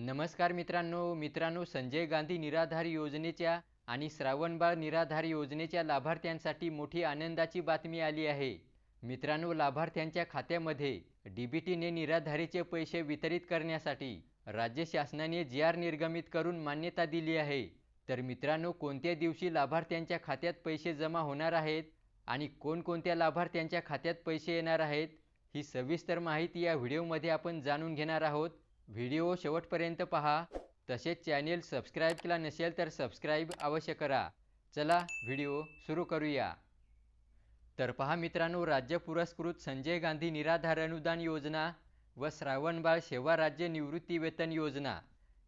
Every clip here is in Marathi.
नमस्कार मित्रांनो मित्रांनो संजय गांधी निराधार योजनेच्या आणि श्रावणबाळ निराधार योजनेच्या लाभार्थ्यांसाठी मोठी आनंदाची बातमी आली आहे. मित्रांनो लाभार्थ्यांच्या खात्यामध्ये डीबीटीने निराधारीचे पैसे वितरित करण्यासाठी राज्य शासनाने जी आर निर्गमित करून मान्यता दिली आहे. तर मित्रांनो कोणत्या दिवशी लाभार्थ्यांच्या खात्यात पैसे जमा होणार आहेत आणि कोणकोणत्या लाभार्थ्यांच्या खात्यात पैसे येणार आहेत ही सविस्तर माहिती या व्हिडिओमध्ये आपण जाणून घेणार आहोत. व्हिडिओ शेवटपर्यंत पहा. तसेच चॅनेल सबस्क्राईब केला नसेल तर सबस्क्राईब अवश्य करा. चला व्हिडिओ सुरू करूया. तर पहा मित्रांनो राज्य पुरस्कृत संजय गांधी निराधार अनुदान योजना व श्रावणबाळ सेवा राज्य निवृत्ती वेतन योजना.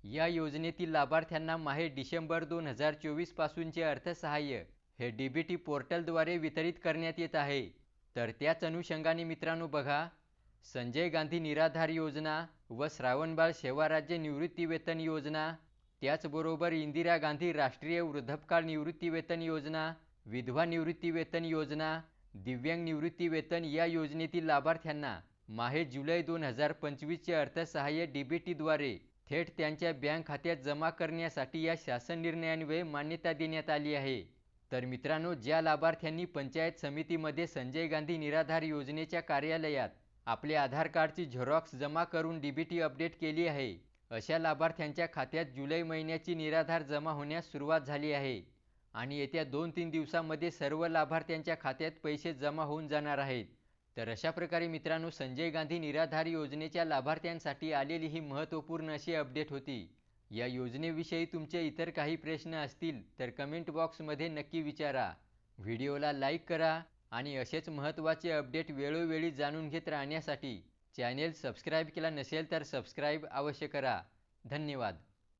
या योजनेतील लाभार्थ्यांना माहे डिसेंबर दोन हजार चोवीसपासूनचे अर्थसहाय्य हे डी बी टी पोर्टलद्वारे वितरित करण्यात येत आहे. तर त्याच अनुषंगाने मित्रांनो बघा संजय गांधी निराधार योजना व श्रावणबाळ सेवा राज्य निवृत्तीवेतन योजना त्याचबरोबर इंदिरा गांधी राष्ट्रीय वृद्धपकाळ निवृत्तीवेतन योजना विधवा निवृत्तीवेतन योजना दिव्यांग निवृत्तीवेतन या योजनेतील लाभार्थ्यांना माहे जुलै दोन हजार पंचवीसचे अर्थसहाय्य डी बी टीद्वारे थेट त्यांच्या बँक खात्यात जमा करण्यासाठी या शासन निर्णयान्वये मान्यता देण्यात आली आहे. तर मित्रांनो ज्या लाभार्थ्यांनी पंचायत समितीमध्ये संजय गांधी निराधार योजनेच्या कार्यालयात आपले आधार कार्डची झेरॉक्स जमा करून डी बी टी अपडेट केली आहे. अशा लाभार्थ्यांच्या खात्यात जुलै महिन्याची निराधार जमा होण्यास सुरुवात झाली आहे आणि येत्या दोन तीन दिवसामध्ये सर्व लाभार्थ्यांच्या खात्यात पैसे जमा होऊन जाणार आहेत. तर अशा प्रकारे मित्रांनो संजय गांधी निराधार योजनेच्या लाभार्थ्यांसाठी आलेली ही महत्त्वपूर्ण अशी अपडेट होती. या योजनेविषयी तुमचे इतर काही प्रश्न असतील तर कमेंट बॉक्समध्ये नक्की विचारा. व्हिडिओला लाईक करा. आणि असेच महत्त्वाचे अपडेट वेळोवेळी जाणून घेत राहण्यासाठी चॅनेल सबस्क्राईब केला नसेल तर सबस्क्राईब अवश्य करा. धन्यवाद.